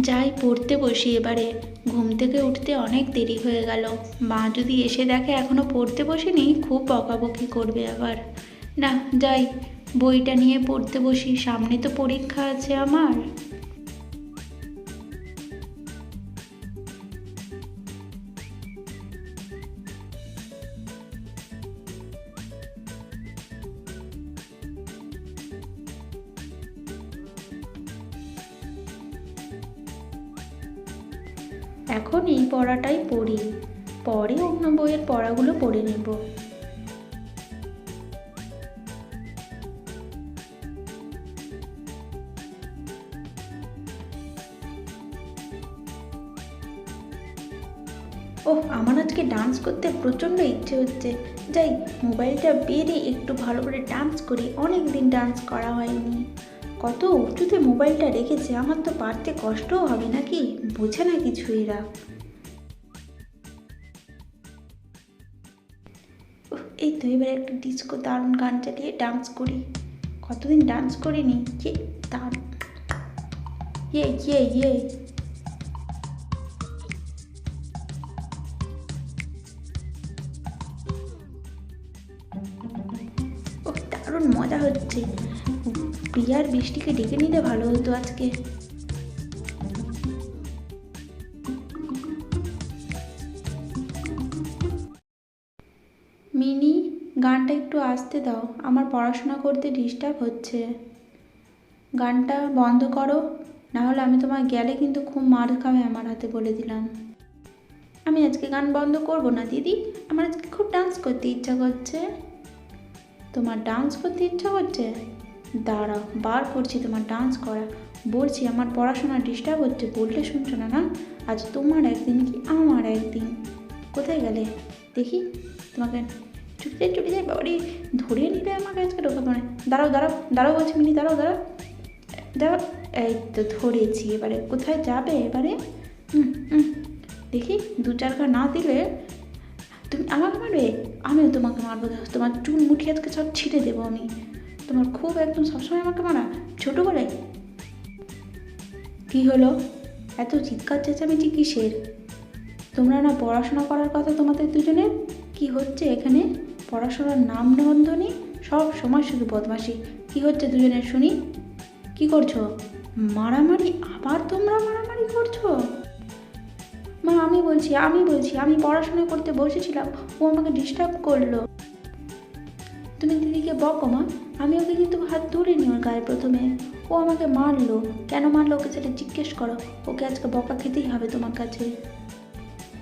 যাই পড়তে বসি এবারে। ঘুম থেকে উঠতে অনেক দেরি হয়ে গেল। মা যদি এসে দেখে এখনও পড়তে বসিনি, খুব বকাবকি করবে আবার। না, যাই, বইটা নিয়ে পড়তে বসি। সামনে তো পরীক্ষা আছে আমার। এখন এই পড়াটাই পড়ি। পরে অন্য বইয়ের পড়াগুলো পড়ে নেব। ওহ, আমার আজকে ডান্স করতে প্রচণ্ড ইচ্ছে হচ্ছে। যাই মোবাইলটা বেরে একটু ভালো করে ডান্স করি। অনেক দিন ডান্স করা হয়নি। কত উঁচুতে মোবাইলটা রেখেছে, আমার তো পারতে কষ্টও হবে নাকি? বোঝে না কিছু এরা। এই তো এবার একটা ডিস্কো দারুণ গান চালিয়ে ডান্স করি। কতদিন ডান্স করিনি? ইয়ে দারুণ ইয়ে ইয়ে ইয়ে। দারুণ মজা হচ্ছে। প্রিয়ার বৃষ্টিকে ডেকে নিলে ভালো হতো আজকে। মিনি, গানটা একটু আসতে দাও। আমার পড়াশোনা করতে ডিস্টার্ব হচ্ছে। গানটা বন্ধ করো না হলে আমি তোমার গেলে কিন্তু খুব মার খাবে আমার হাতে বলে দিলাম। আমি আজকে গান বন্ধ করব না, দিদি? আমার আজকে খুব ডান্স করতে ইচ্ছা করছে। তোমার ডান্স করতে ইচ্ছা করছে? দাঁড়াও, বার করছি তোমার ডান্স করা বলছি, আমার পড়াশোনা ডিস্টার্ব হচ্ছে, বললে শুনছো না না? আজ তোমার একদিন কি আমার একদিন? কোথায় গেলে? দেখি, তোমাকে ছুটি যাই ছুটি যাই বাবারি ধরে নিলে আমাকে আজকে ঢোকা পড়ে দাঁড়াও দাঁড়াও দাঁড়াও বলছি মিনি দাঁড়াও দাঁড়াও। দাঁড়াও, এই তো ধরেছি, এবারে কোথায় যাবে এবারে? দেখি, দু চারটা না দিলে তুমি আমাকে মারবে? আমিও তোমাকে মারবো তোমার চুল মুঠি আজকে সব ছিঁড়ে দেবো আমি। তোমার খুব একদম সবসময় আমাকে মারা? ছোটো বলে কি হলো? এত চিৎকার চেঁচামেচি কিসের? তোমরা না পড়াশোনা করার কথা তোমাদের দুজনের? কি হচ্ছে এখানে? পড়াশোনার নাম নন্দনী? সব সময় শুধু বদমাশি। কি হচ্ছে দুজনের শুনি? কি করছ? মারামারি? আবার তোমরা মারামারি করছ? মা, আমি বলছি আমি বলছি, আমি পড়াশোনা করতে বসেছিলাম। ও আমাকে ডিস্টার্ব করল। তুমি দিদিকে বকো, মা। আমি ওকে কিন্তু হাত ধরিনি ওর গায়ে প্রথমে। ও আমাকে মারলো। কেন মারলো? ওকে সেটা জিজ্ঞেস করো। ওকে আজকে বকা খেতেই হবে তোমার কাছে।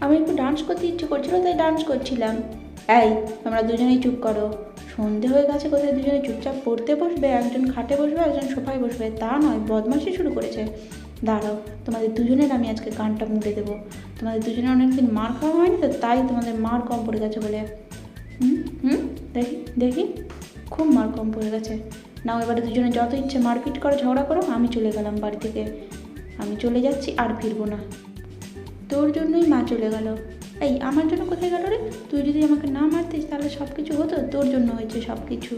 আমি একটু ডান্স করতে ইচ্ছে করছিল, তাই ডান্স করছিলাম। এই, তোমরা দুজনেই চুপ করো। সন্ধে হয়ে গেছে, কোথায় দুজনে চুপচাপ পড়তে বসবে? একজন খাটে বসবে, একজন সোফায় বসবে। তা নয়, বদমাশি শুরু করেছে। দাঁড়াও, তোমাদের দুজনের আমি আজকে গানটা মুড়ে দেবো। তোমাদের দুজনে অনেকদিন মার খাওয়া হয়নি তো, তাই তোমাদের মার কম পড়ে গেছে বলে। হুম হুম, দেখি দেখি। খুব মার কম পড়ে গেছে। নাও এবারে দুজনে যত ইচ্ছে মারপিট করো, ঝগড়া করো, আমি চলে গেলাম বাড়ি থেকে। আমি চলে যাচ্ছি আর ফিরবো না। তোর জন্যই মা চলে গেল। এই, আমার জন্য কোথায় গেল রে? তুই যদি আমাকে না মারতিস, তাহলে সব কিছু হতো? তোর জন্য হয়েছে সব কিছু